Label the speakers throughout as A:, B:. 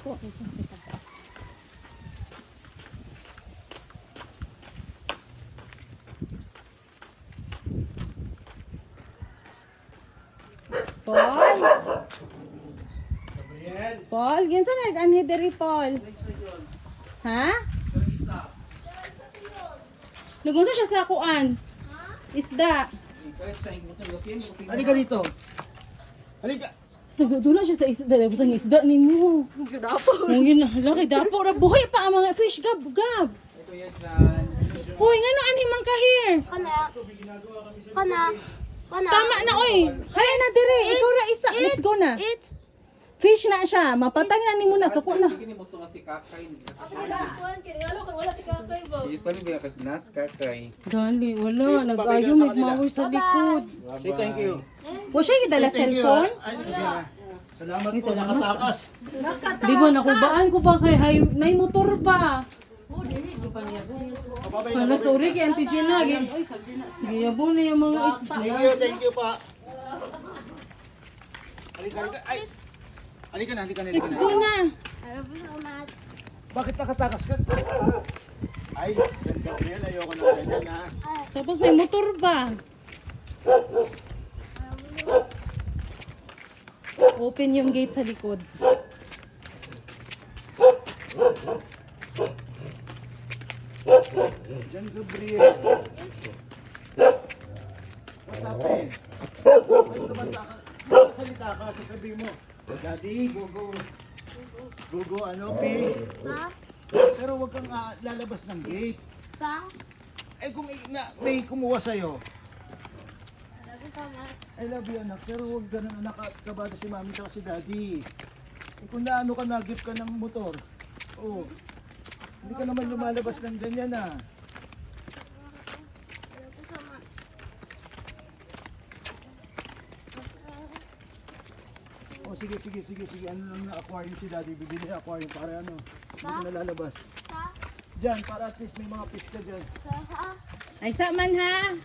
A: ko, aray ko, sakit ako. Paul? Paul, ginsa nag-anhi diri, Paul? Ha? Nagunsa siya sa kuan. Isda.
B: Halika dito. Halika.
A: Nagdula siya sa isda. Tapos ang isda ni mo. Dapo. Mungkin na. Laki, dapo. ra. Buhay pa ang mga fish. Gab, gab. Hoy, nga no, ani man kahir.
C: Kana. Kana. Kana.
A: Tama na, oy. Haya na dire. Ikaw ra isa. Let's go na.
C: It.
A: Fish na siya. Mapatay na ni mo na. Suko na.
D: Kini mo to
C: si kakay?
D: Isa ni kasi nas kakay.
A: Gali, wala. Nag-ayo, may mawar sa likod.
B: Say thank you.
A: Wa siya gidala cellphone?
B: Salamat po, nakatakas.
A: Di ba nakubaan ko pa kay hay nay motor pa. Hala, sorry kay Auntie Gina. Giyabo na yung mga isda.
B: Thank you, thank you pa. Ay. Halika na, halika na,
A: Let's
B: na.
A: go na.
C: Salamat.
B: Bakit nakatakas ka? Ay, ganda ko yan. Ayoko na ganyan ha.
A: Tapos may motor pa. Open yung gate sa likod.
B: Jan Gabriel. What's happening? Bakit ka? Bakit salita ka? Sasabihin mo, Daddy, go go. Go go, ano, Pi?
C: Sa?
B: Pero wag kang ah, lalabas ng gate.
C: Sa?
B: Eh kung i- na, may kumuha sa'yo,
C: Salamat.
B: I love you anak, pero huwag ganun anak at kabado si mami at si daddy. Eh, kung naano ka, nag-gift ka ng motor, oh, hindi ka naman lumalabas ng ganyan ah. Oh, sige, sige, sige, sige. Ano lang na aquarium si daddy, bibili aquarium para ano, hindi nalalabas.
C: Sa?
B: Diyan, para at least may mga fish ka dyan.
C: Sa? Ha?
A: Ay, sa man ha.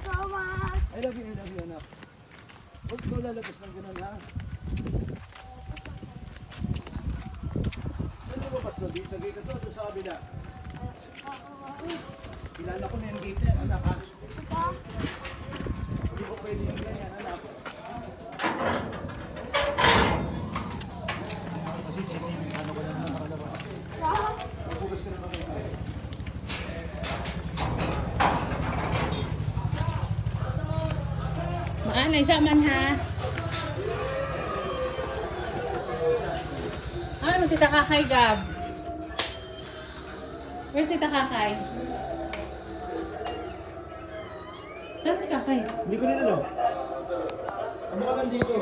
C: Salamat.
B: I love you, I love you anak. Huwag mo lalabas ng ganun ha. Ano ba pas doon? Dito sa gate ito, ito sa kabila. Kilala ko na yung gate yan, anak ha.
C: Sa?
B: Hindi ko pwede yung ganyan, anak. Kasi sige, ano ko lang na nakalabas.
C: Sa?
B: Mabugas ka na mga ito.
A: Maanay sa man ha. Ay, mo tita kakay gab. Where's tita kakay? Saan si kakay?
B: Hindi ko rin alam. Ka nandito?